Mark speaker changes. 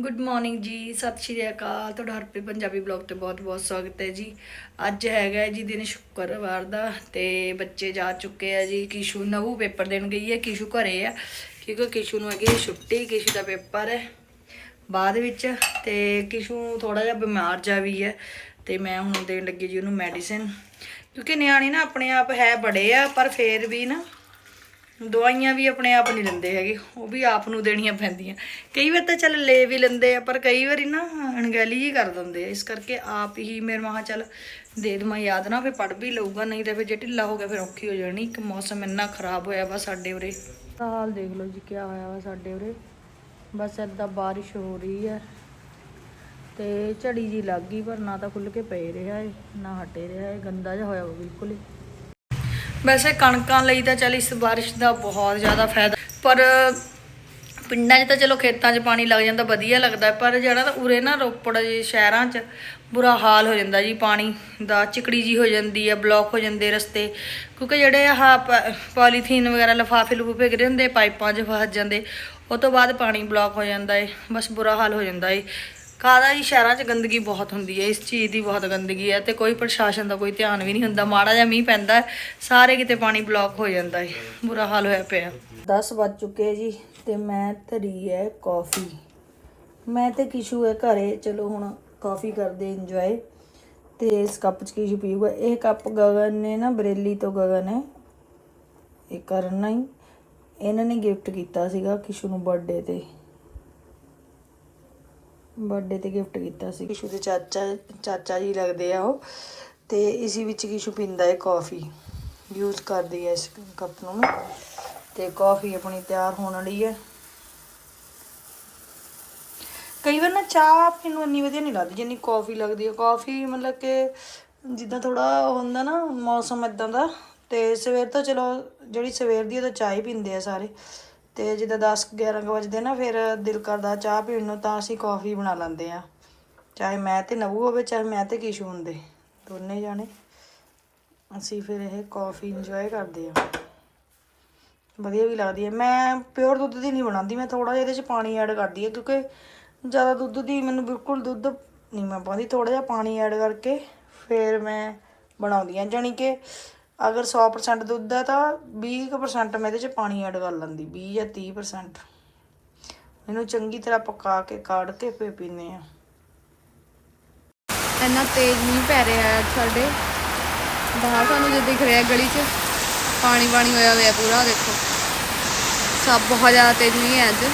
Speaker 1: Good morning ਜੀ, ਸਤਿ ਸ਼੍ਰੀ ਅਕਾਲ। ਤੁਹਾਡਾ ਹਰਪ੍ਰੀਤ ਪੰਜਾਬੀ ਬਲੌਗ ਤੇ ਬਹੁਤ-ਬਹੁਤ ਸਵਾਗਤ ਹੈ ਜੀ। ਅੱਜ ਹੈਗਾ ਜੀ ਦਿਨ ਸ਼ੁੱਕਰਵਾਰ ਦਾ ਤੇ ਬੱਚੇ ਜਾ ਚੁੱਕੇ ਆ ਜੀ। ਕਿਸ਼ੂ ਨਵੂ ਪੇਪਰ ਦੇਣ ਗਈ ਹੈ, ਕਿਸ਼ੂ ਘਰੇ ਆ। ਕਿਉਂਕਿ ਕਿਸ਼ੂ ਨੂੰ ਹੈਗੀ ਛੁੱਟੀ, ਕਿਸ਼ੂ ਦਾ ਪੇਪਰ ਹੈ ਬਾਅਦ ਵਿੱਚ ਤੇ ਕਿਸ਼ੂ ਥੋੜਾ ਜਿਹਾ ਬਿਮਾਰ ਜਾ ਵੀ ਹੈ ਤੇ ਮੈਂ ਹੁਣ ਦੇਣ ਲੱਗੀ ਜੀ ਉਹਨੂੰ ਮੈਡੀਸਿਨ ਕਿਉਂਕਿ ਨਿਆਣੇ ਨਾ ਆਪਣੇ ਆਪ ਹੈ ਬੜੇ ਆ, ਪਰ ਫੇਰ ਵੀ ਨਾ ਦਵਾਈਆਂ ਵੀ ਆਪਣੇ ਆਪ ਨਹੀਂ ਲੈਂਦੇ ਹੈਗੇ, ਉਹ ਵੀ ਆਪ ਨੂੰ ਦੇਣੀਆਂ ਪੈਂਦੀਆਂ। ਕਈ ਵਾਰ ਤਾਂ ਚੱਲ ਲੈ ਵੀ ਲੈਂਦੇ ਆ, ਪਰ ਕਈ ਵਾਰੀ ਨਾ ਅਣਗਹਿਲੀ ਹੀ ਕਰ ਦਿੰਦੇ ਆ। ਇਸ ਕਰਕੇ ਆਪ ਹੀ ਮੇਰੇ ਮਹਾ ਚੱਲ ਦੇ ਦਮਾ ਯਾਦ ਨਾ ਫੇ ਪੜ ਵੀ ਲਊਗਾ, ਨਹੀਂ ਤਾਂ ਫੇ ਜੇ ਢਿੱਲਾ ਹੋ ਗਿਆ ਫਿਰ ਔਖੀ ਹੋ ਜਾਣੀ। ਇੱਕ ਮੌਸਮ ਇੰਨਾ ਖਰਾਬ ਹੋਇਆ ਵਾ ਸਾਡੇ ਉਰੇ। ਹਾਲ ਦੇਖ ਲਓ ਜੀ ਕੀ ਹੋਇਆ ਵਾ ਸਾਡੇ ਉਰੇ। ਬਸ ਏਦਾਂ ਬਾਰਿਸ਼ ਹੋ ਰਹੀ ਹੈ ਤੇ ਝੜੀ ਜੀ ਲੱਗ ਗਈ, ਪਰ ਨਾ ਤਾਂ ਖੁੱਲ ਕੇ ਪਏ ਰਿਹਾ ਏ, ਨਾ ਹਟੇ ਰਿਹਾ ਏ, ਗੰਦਾ ਜਿਹਾ ਹੋਇਆ ਵਾ ਬਿਲਕੁਲ ਹੀ ਵੈਸੇ ਕਣਕਾਂ ਲਈ ਤਾਂ ਚੱਲ ਇਸ ਬਾਰਿਸ਼ ਦਾ ਬਹੁਤ ਜ਼ਿਆਦਾ ਫਾਇਦਾ। ਪਰ ਪਿੰਡਾਂ 'ਚ ਤਾਂ ਚਲੋ ਖੇਤਾਂ 'ਚ ਪਾਣੀ ਲੱਗ ਜਾਂਦਾ, ਵਧੀਆ ਲੱਗਦਾ ਪਰ ਜਿਹੜਾ ਤਾਂ ਉਰੇ ਨਾ ਰੋਪੜ ਜੇ ਸ਼ਹਿਰਾਂ 'ਚ ਬੁਰਾ ਹਾਲ ਹੋ ਜਾਂਦਾ ਜੀ, ਪਾਣੀ ਦਾ ਚਿਕੜੀ ਜੀ ਹੋ ਜਾਂਦੀ ਹੈ, ਬਲੌਕ ਹੋ ਜਾਂਦੇ ਰਸਤੇ। ਕਿਉਂਕਿ ਜਿਹੜੇ ਆਹ ਪ- ਪੋਲੀਥੀਨ ਵਗੈਰਾ ਲਫਾਫੇ ਲਫੂਫੇ ਗਿਰੇ ਹੁੰਦੇ, ਪਾਈਪਾਂ 'ਚ ਫਸ ਜਾਂਦੇ, ਉਹ ਤੋਂ ਬਾਅਦ ਪਾਣੀ ਬਲੌਕ ਹੋ ਜਾਂਦਾ ਏ, ਬਸ ਬੁਰਾ ਹਾਲ ਹੋ ਜਾਂਦਾ ਏ। ਕਾਦਾ ਜੀ, ਸ਼ਹਿਰਾਂ 'ਚ ਗੰਦਗੀ ਬਹੁਤ ਹੁੰਦੀ ਹੈ, ਇਸ ਚੀਜ਼ ਦੀ ਬਹੁਤ ਗੰਦਗੀ ਹੈ ਤੇ ਕੋਈ ਪ੍ਰਸ਼ਾਸਨ ਦਾ ਕੋਈ ਧਿਆਨ ਵੀ ਨਹੀਂ ਹੁੰਦਾ, ਮਾੜਾ ਜਿਹਾ ਮੀਂਹ ਪੈਂਦਾ ਸਾਰੇ ਕਿਤੇ ਪਾਣੀ ਬਲੌਕ ਹੋ ਜਾਂਦਾ ਹੈ, ਬੁਰਾ ਹਾਲ ਹੋਇਆ ਪਿਆ। 10 ਵੱਜ ਚੁੱਕੇ ਜੀ ਤੇ ਮੈਂ ਧਰੀ ਹੈ ਕਾਫੀ। ਮੈਂ ਤੇ ਕਿਸ਼ੂ ਹੈ ਘਰੇ, ਚਲੋ ਹੁਣ ਕਾਫੀ ਕਰਦੇ ਇੰਜੋਏ ਤੇ ਇਸ ਕੱਪ 'ਚ ਕਿਸ਼ੂ ਪੀਊਗਾ। ਇਹ ਕੱਪ ਗਗਨ ਨੇ ਨਾ, ਬਰੇਲੀ ਤੋਂ ਗਗਨ ਹੈ, ਇਹ ਕਰਨਾ ਹੀ ਇਹਨਾਂ ਨੇ ਗਿਫਟ ਕੀਤਾ ਸੀਗਾ ਕਿਸ਼ੂ ਨੂੰ ਬਰਥਡੇ ਤੇ। ਬਰਥਡੇ ਤੇ ਗਿਫਟ ਕੀਤਾ ਸੀ। ਕਿਸ਼ੂ ਦੇ ਚਾਚਾ ਚਾਚਾ ਜੀ ਲੱਗਦੇ ਆ ਉਹ। ਤੇ ਇਸੇ ਵਿੱਚ ਕਿਸ਼ੂ ਪੀਂਦਾ ਹੈ ਕਾਫੀ ਯੂਜ਼ ਕਰਦੀ ਹੈ ਇਸ ਕੱਪ ਨੂੰ। ਨਾ। ਤੇ ਕਾਫੀ ਆਪਣੀ ਤਿਆਰ ਹੋਣ ਵਾਲੀ ਹੈ ਕਈ ਵਾਰ ਨਾ ਚਾਹ ਮੈਨੂੰ ਇੰਨੀ ਵਧੀਆ ਨਹੀਂ ਲੱਗਦੀ, ਜਿੰਨੀ ਕਾਫੀ ਲੱਗਦੀ ਹੈ ਕਾਫੀ ਮਤਲਬ ਕਿ ਜਿੱਦਾਂ ਥੋੜਾ ਹੁੰਦਾ ਨਾ, ਮੌਸਮ ਇਦਾਂ ਦਾ। ਤੇ ਸਵੇਰ ਤੋਂ ਚਲੋ, ਜਿਹੜੀ ਸਵੇਰ ਦੀ ਉਹ ਤਾਂ ਚਾਹ ਹੀ ਪੀਂਦੇ ਆ ਸਾਰੇ। ਤੇ ਜਿੱਦਾਂ 10 11 ਕੁ ਵਜੇ ਨਾ, ਫਿਰ ਦਿਲ ਕਰਦਾ ਚਾਹ ਪੀਣ ਨੂੰ, ਤਾਂ ਅਸੀਂ ਕਾਫੀ ਬਣਾ ਲੈਂਦੇ ਆ ਚਾਹੇ ਮੈਂ ਤੇ ਨਵੂ ਹੋਵੇ, ਚਾਹੇ ਮੈਂ ਤੇ ਕੀਸ਼ੂ ਹੁੰਦੇ, ਦੋਨੇ ਜਾਣੇ। ਅਸੀਂ ਫਿਰ ਇਹ ਕਾਫੀ ਇੰਜੋਏ ਕਰਦੇ ਆ ਵਧੀਆ ਵੀ ਲੱਗਦੀ ਹੈ। ਮੈਂ ਪਿਓਰ ਦੁੱਧ ਦੀ ਨਹੀਂ ਬਣਾਉਂਦੀ, ਮੈਂ ਥੋੜਾ ਜਿਹਾ ਇਹਦੇ ਚ ਪਾਣੀ ਐਡ ਕਰਦੀ ਹਾਂ, ਕਿਉਂਕਿ ਜ਼ਿਆਦਾ ਦੁੱਧ ਦੀ ਮੈਨੂੰ ਬਿਲਕੁਲ ਦੁੱਧ ਨਹੀਂ ਮੈਂ ਪਾਉਂਦੀ ਥੋੜਾ ਜਿਹਾ ਪਾਣੀ ਐਡ ਕਰਕੇ ਫਿਰ ਮੈਂ ਬਣਾਉਂਦੀ ਹਾਂ। ਜਾਣੀ ਕਿ ਅਗਰ 100% ਦੁੱਧ ਹੈ ਤਾਂ 20% ਮੈਂ ਇਹਦੇ ਚ ਪਾਣੀ ਐਡ ਕਰ ਲੈਂਦੀ 20 ਜਾਂ 30% ਇਹਨੂੰ ਚੰਗੀ ਤਰ੍ਹਾਂ ਪਕਾ ਕੇ, ਕਾੜ ਕੇ ਫੇਰ ਪੀਨੇ ਆ
Speaker 2: ਇੰਨਾ ਤੇਜ਼ ਨਹੀਂ ਪੈ ਰਿਹਾ ਅੱਜ ਸਾਡੇ। ਬਾਹਰ ਤੁਹਾਨੂੰ ਜੇ ਦਿਖ ਰਿਹਾ ਗਲੀ 'ਚ ਪਾਣੀ ਪਾਣੀ ਹੋਇਆ ਹੋਇਆ ਪੂਰਾ, ਦੇਖੋ। ਸਭ ਬਹੁਤ ਜ਼ਿਆਦਾ ਤੇਜ਼ ਨਹੀਂ ਹੈ ਅੱਜ।